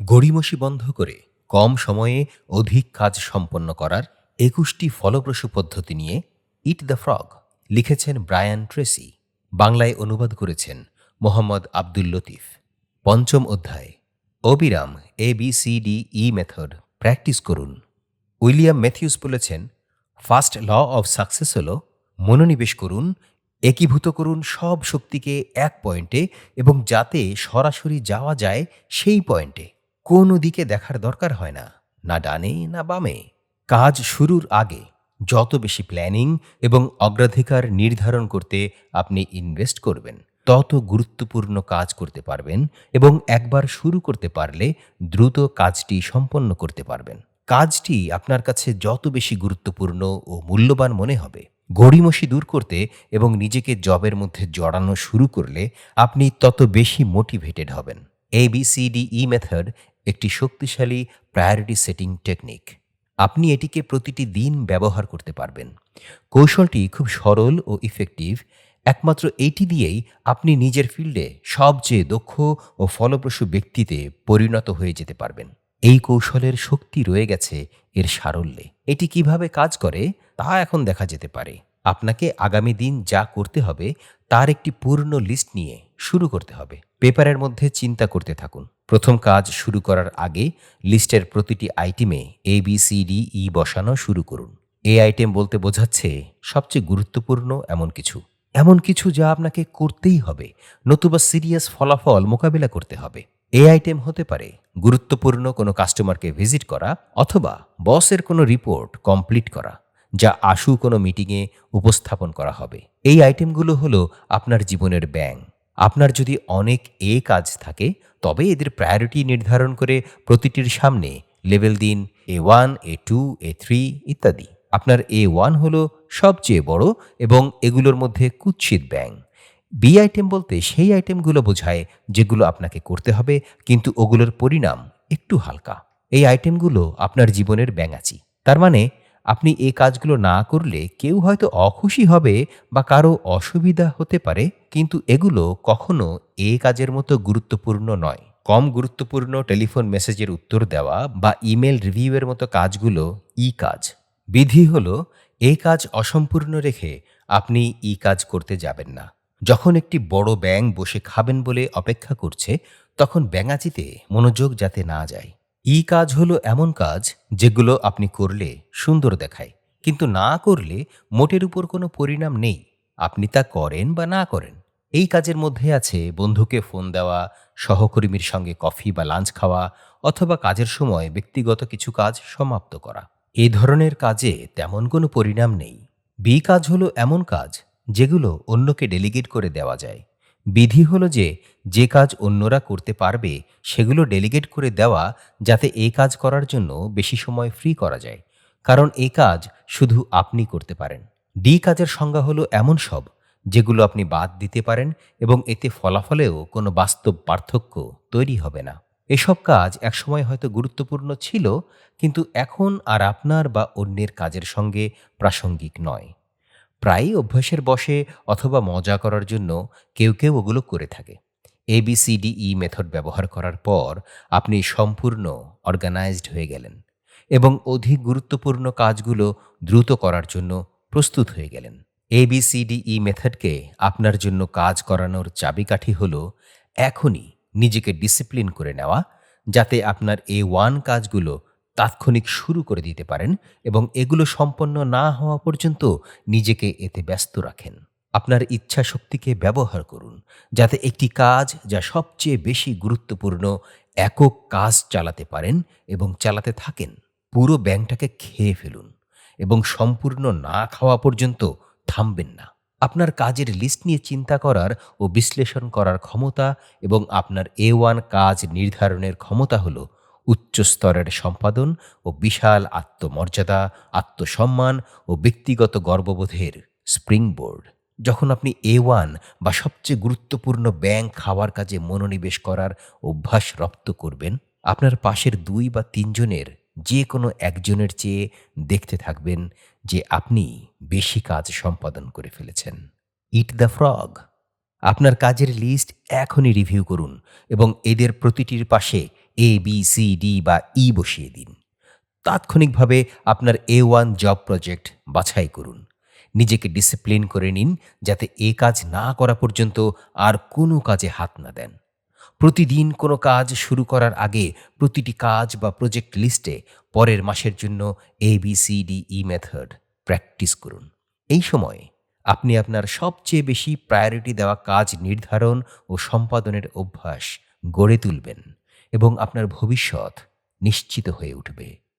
গড়িমসি বন্ধ করে কম সময়ে অধিক কাজ সম্পন্ন করার একুশটি ফলপ্রসূ পদ্ধতি নিয়ে ইট দ্য ফ্রগ লিখেছেন ব্রায়ান ট্রেসি, বাংলায় অনুবাদ করেছেন মোহাম্মদ আব্দুল লতিফ। পঞ্চম অধ্যায়, অবিরাম A B C D E method practice করুন। উইলিয়াম ম্যাথিউস বলেছেন ফার্স্ট ল অফ সাকসেস হল মনোনিবেশ করুন, একীভূত করুন সব শক্তিকে এক পয়েন্টে এবং যাতে সরাসরি যাওয়া যায় সেই পয়েন্টে। কোনো দিকে দেখার দরকার হয় না না ডানে, না বামে। কাজ শুরুর আগে যত বেশি প্ল্যানিং এবং অগ্রাধিকার নির্ধারণ করতে আপনি ইনভেস্ট করবেন, তত গুরুত্বপূর্ণ কাজ করতে পারবেন এবং একবার শুরু করতে পারলে দ্রুত কাজটি সম্পন্ন করতে পারবেন। কাজটি আপনার কাছে যত বেশি গুরুত্বপূর্ণ ও মূল্যবান মনে হবে, গড়িমসি দূর করতে এবং নিজেকে জবের মধ্যে জড়ানো শুরু করলে আপনি তত বেশি মোটিভেটেড হবেন। A B C D E method একটি শক্তিশালী প্রায়োরিটি সেটিং টেকনিক আপনি এটিকে প্রতিটি দিন ব্যবহার করতে পারবেন। কৌশলটি খুব সরল ও ইফেক্টিভ একমাত্র এইটি দিয়েই আপনি নিজের ফিল্ডে সবচেয়ে দক্ষ ও ফলপ্রসূ ব্যক্তিতে পরিণত হয়ে যেতে পারবেন। এই কৌশলের শক্তি রয়ে গেছে এর সারল্যে। এটি কীভাবে কাজ করে তা এখন দেখা যেতে পারে। আপনাকে আগামী দিন যা করতে হবে তার একটি পূর্ণ লিস্ট নিয়ে শুরু করতে হবে। পেপারের মধ্যে চিন্তা করতে থাকুন। প্রথম কাজ শুরু করার আগে লিস্টের প্রতিটি আইটেমে A B C D E বসানো শুরু করুন। এই আইটেম বলতে বোঝাচ্ছে সবচেয়ে গুরুত্বপূর্ণ এমন কিছু। এমন কিছু যা আপনাকে করতেই হবে, নতুবা সিরিয়াস ফলাফল মোকাবিলা করতে হবে। এই আইটেম হতে পারে গুরুত্বপূর্ণ কোনো কাস্টমারকে ভিজিট করা অথবা বসের কোনো রিপোর্ট কমপ্লিট করা, যা আশু কোনো মিটিংয়ে উপস্থাপন করা হবে। এই আইটেমগুলো হলো আপনার জীবনের ব্যাং আপনার যদি অনেক এ কাজ থাকে, তবে এদের প্রায়োরিটি নির্ধারণ করে প্রতিটির সামনে লেভেল দিন A one A two A three ইত্যাদি। আপনার এ ওয়ান হল সবচেয়ে বড় এবং এগুলোর মধ্যে কুৎসিত ব্যাং বি আইটেম বলতে সেই আইটেমগুলো বোঝায় যেগুলো আপনাকে করতে হবে, কিন্তু ওগুলোর পরিণাম একটু হালকা। এই আইটেমগুলো আপনার জীবনের ব্যাঙাচি। তার মানে আপনি এ কাজগুলো না করলে কেউ হয়তো অখুশি হবে বা কারও অসুবিধা হতে পারে, কিন্তু এগুলো কখনো এ কাজের মতো গুরুত্বপূর্ণ নয়। কম গুরুত্বপূর্ণ টেলিফোন মেসেজের উত্তর দেওয়া বা ইমেল রিভিউয়ের মতো কাজগুলো ই কাজ। বিধি হল এই কাজ অসম্পূর্ণ রেখে আপনি ই কাজ করতে যাবেন না। যখন একটি বড় ব্যাং বসে খাবেন বলে অপেক্ষা করছে, তখন ব্যাঙাচিতে মনোযোগ যাতে না যায়। ই কাজ হলো এমন কাজ যেগুলো আপনি করলে সুন্দর দেখায়, কিন্তু না করলে মোটের উপর কোনো পরিণাম নেই। আপনি তা করেন বা না করেন। এই কাজের মধ্যে আছে বন্ধুকে ফোন দেওয়া, সহকর্মীর সঙ্গে কফি বা লাঞ্চ খাওয়া, অথবা কাজের সময় ব্যক্তিগত কিছু কাজ সমাপ্ত করা। এই ধরনের কাজে তেমন কোনো পরিণাম নেই। বি কাজ হলো এমন কাজ যেগুলো অন্যকে ডেলিগেট করে দেওয়া যায়। বিধি হলো যে যে কাজ অন্যরা করতে পারবে, সেগুলো ডেলিগেট করে দেওয়া যাতে এই কাজ করার জন্য বেশি সময় ফ্রি করা যায়। কারণ এই কাজ শুধু আপনি করতে পারেন। ডি কাজের সংজ্ঞা হলো এমন সব, যেগুলো আপনি বাদ দিতে পারেন এবং এতে ফলাফলেও কোনো বাস্তব পার্থক্য তৈরি হবে না। এসব কাজ একসময় হয়তো গুরুত্বপূর্ণ ছিল, কিন্তু এখন আর আপনার বা অন্যের কাজের সঙ্গে প্রাসঙ্গিক নয়। প্রায়ই অভ্যাসের বসে অথবা মজা করার জন্য কেউ কেউ ওগুলো করে থাকে। এবিসিডিই মেথড ব্যবহার করার পর আপনি সম্পূর্ণ অর্গানাইজড হয়ে গেলেন এবং অধিক গুরুত্বপূর্ণ কাজগুলো দ্রুত করার জন্য প্রস্তুত হয়ে গেলেন। এবিসিডিই মেথডকে আপনার জন্য কাজ করানোর চাবিকাঠি হল এখনই নিজেকে ডিসিপ্লিন করে নেওয়া, যাতে আপনার এ ওয়ান কাজগুলো তাৎক্ষণিক শুরু করে দিতে পারেন এবং এগুলো সম্পন্ন না হওয়া পর্যন্ত নিজেকে এতে ব্যস্ত রাখেন। আপনার ইচ্ছা শক্তিকে ব্যবহার করুন, যাতে একটি কাজ যা সবচেয়ে বেশি গুরুত্বপূর্ণ একক কাজ চালাতে পারেন এবং চালাতে থাকেন। পুরো ব্যাংকটাকে খেয়ে ফেলুন এবং সম্পূর্ণ না খাওয়া পর্যন্ত থামবেন না। আপনার কাজের লিস্ট নিয়ে চিন্তা করার ও বিশ্লেষণ করার ক্ষমতা এবং আপনার এ ওয়ান কাজ নির্ধারণের ক্ষমতা হলো উচ্চ স্তরের সম্পাদন ও বিশাল আত্মমর্যাদা, আত্মসম্মান ও ব্যক্তিগত গর্ববোধের স্প্রিংবোর্ড। যখন আপনি এ ওয়ান বা সবচেয়ে গুরুত্বপূর্ণ ব্যাংক খাওয়ার কাজে মনোনিবেশ করার অভ্যাস রপ্ত করবেন, আপনার পাশের দুই বা তিনজনের যে কোনো একজনের চেয়ে দেখতে থাকবেন যে আপনি বেশি কাজ সম্পাদন করে ফেলেছেন। ইট দ্য ফ্রগ আপনার কাজের লিস্ট এখনই রিভিউ করুন এবং এদের প্রতিটির পাশে এ বি সি ডি বা ই বসিয়ে দিন। তাৎক্ষণিকভাবে আপনার এ ওয়ান জব প্রজেক্ট বাছাই করুন। নিজেকে ডিসিপ্লিন করে নিন যাতে এ কাজ না করা পর্যন্ত আর কোনো কাজে হাত না দেন। প্রতিদিন কোনো কাজ শুরু করার আগে প্রতিটি কাজ বা প্রজেক্ট লিস্টে পরের মাসের জন্য A B C D E method practice করুন। এই সময় আপনি আপনার সবচেয়ে বেশি প্রায়োরিটি দেওয়া কাজ নির্ধারণ ও সম্পাদনের অভ্যাস গড়ে তুলবেন এবং আপনার ভবিষ্যৎ নিশ্চিত হয়ে উঠবে।